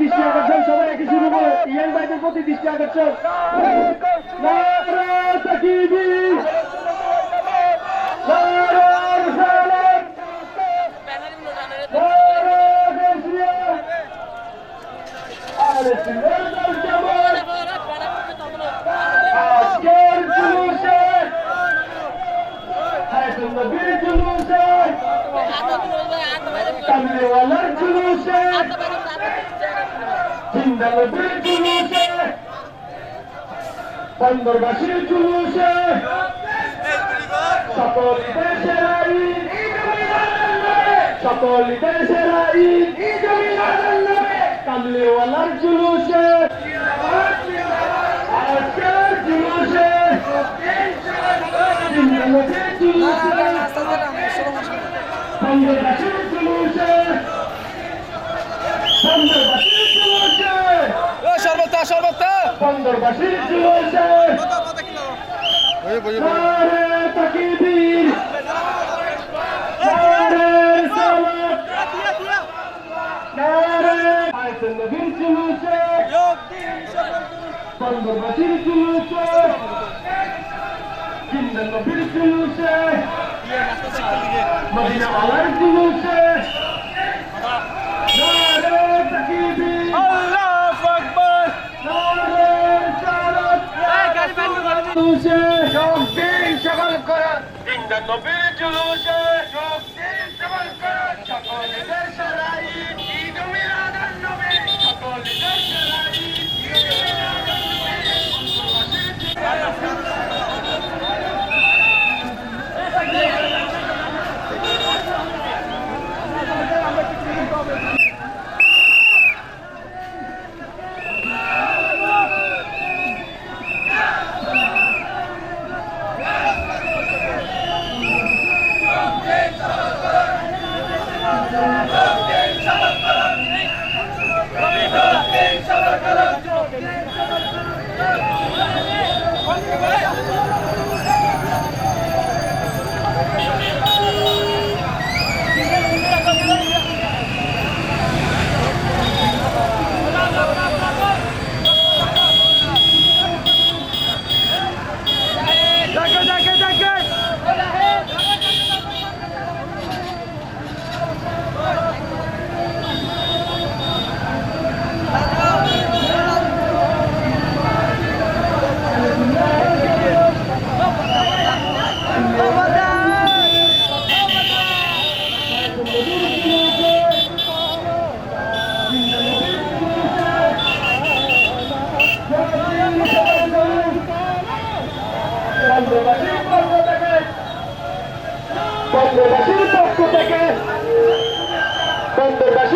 দৃষ্টি আকর্ষণ, সবাই একই শুরু করে। ইয়াং ভাইদের প্রতি দৃষ্টি আকর্ষণ। তাকবীর নারা রিসালাত নারা আজকের জুলুসে। বন্দরবাসীর জুলুসে। সকল দেশের আইন সকল দেশের কামলিওয়ালার জুলুসে। জুলুসে। জুলুসে বন্দরবাসীর জুলুসে সর্বতা সর্বতা বন্দরবাসীর নারে আয়াতুল নবীর জুলুসে মদিনা আলার জুলুসে জুলুসে শক্তি সকল করার। জিন্দা নবীর জুলুসে শক্তি সকল করার। সকল দেশের আইন ঈদ মিলাদুন নবী সকল দেশের আইন ঈদ মিলাদুন নবী দেখে বন্দরবাসীর পক্ষ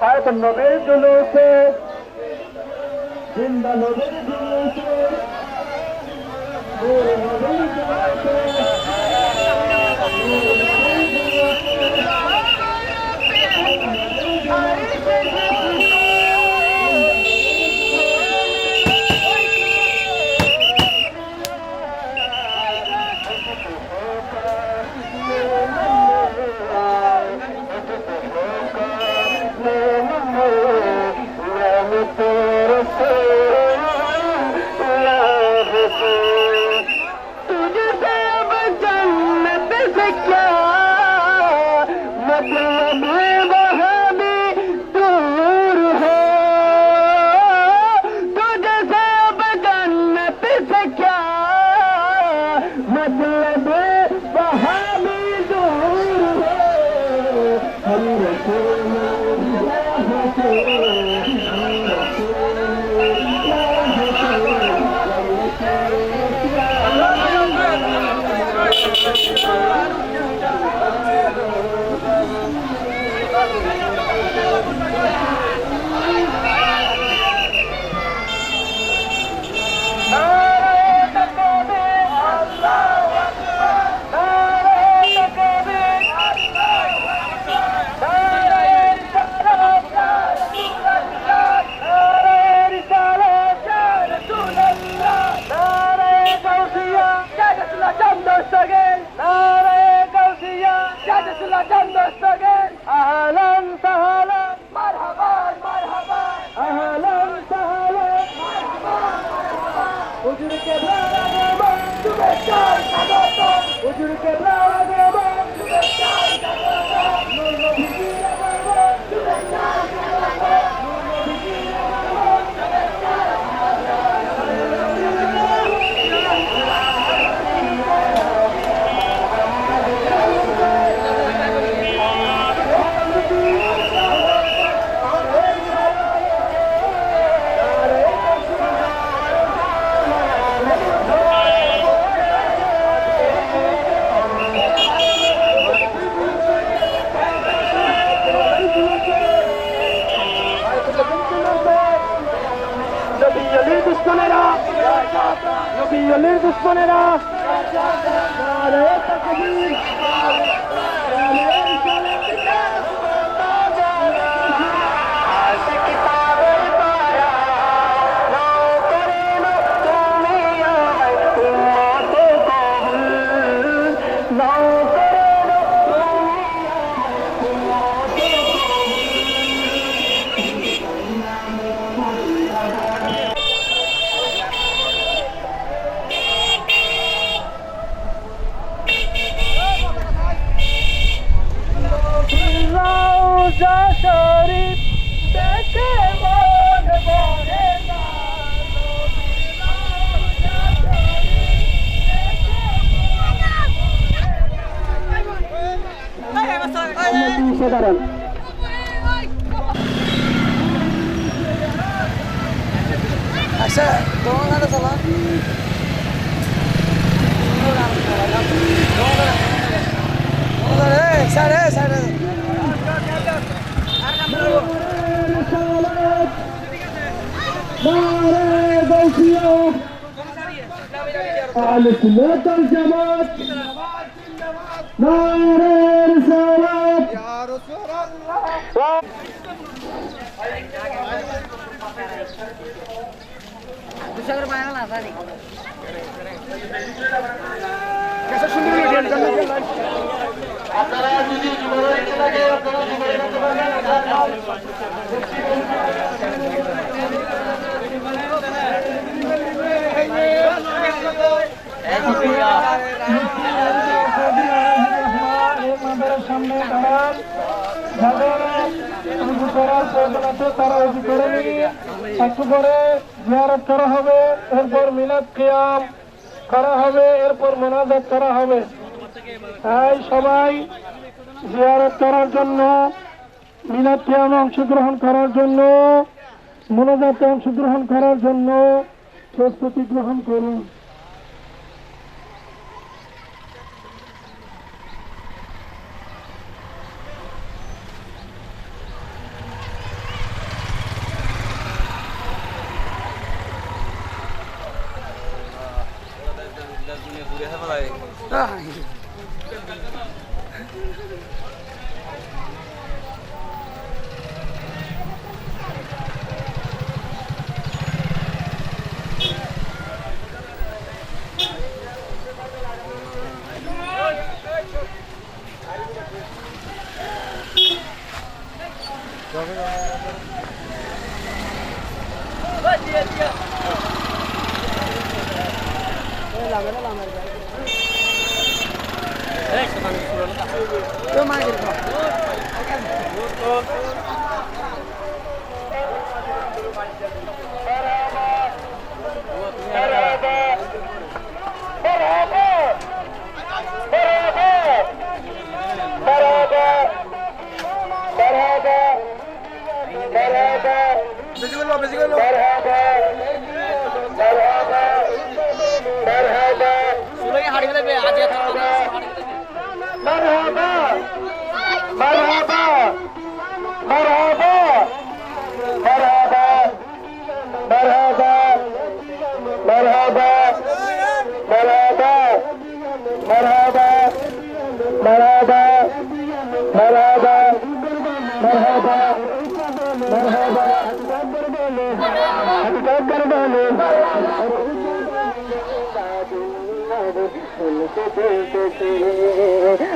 হায়াত নবীর জুলুসে জিন্দা নবীর জুলুসে নূর নবীর Vamos! নবী অলির দুশ্মনেরা। নবী অলির দুশ্মনেরা। উনত্রিশে দাঁড়ান আচ্ছা তোমার গাড়ি চালা সাড়ে সাড়ে আলোচনা জামাত। নারের সালাম। আপনারা যদি যুবরাজ আপনারা যুবরাজ আছে, তারা উজু করে নিন একটু করে জিয়ারত করা হবে, এরপর মিলাদ কিয়াম করা হবে, এরপর মোনাজাত করা হবে। তাই সবাই জিয়ারত করার জন্য, মিলাদ কিয়ামে অংশগ্রহণ করার জন্য, মোনাজাতে অংশগ্রহণ করার জন্য প্রস্তুতি গ্রহণ করুন। مرحبا مرحبا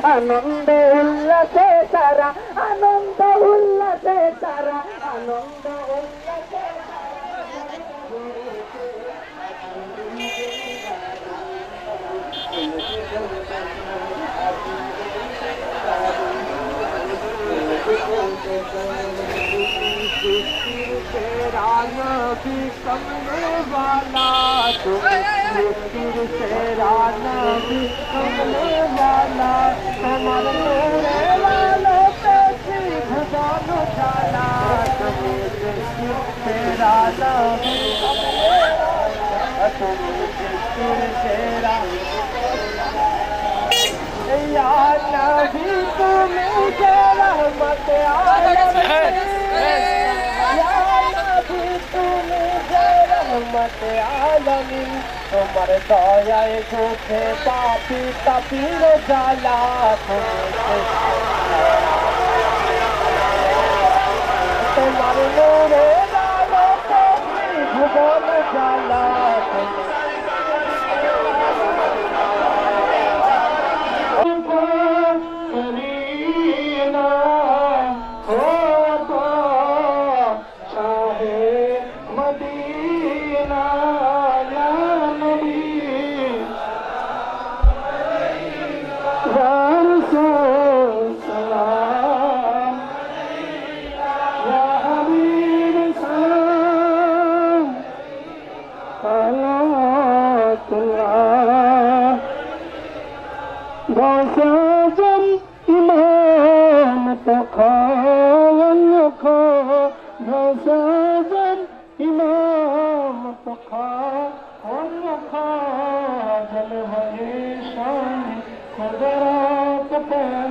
আনন্দ উল্লাসে তারা আনন্দ উল্লাসে তারা আনন্দ উল্লাসে Thank you. भी कमने वाला तो फिर से राना भी कमने वाला हमारे मेरे वालों पे सीख जानो जाना से राना भी कमने वाला फिर से राना यार नबी तुम्हें रहमत आए আনন্দ আলমি তোমার দয়ায় চোখে পাপি তাপির জ্বালা তোমার আলোতে ভুবন people.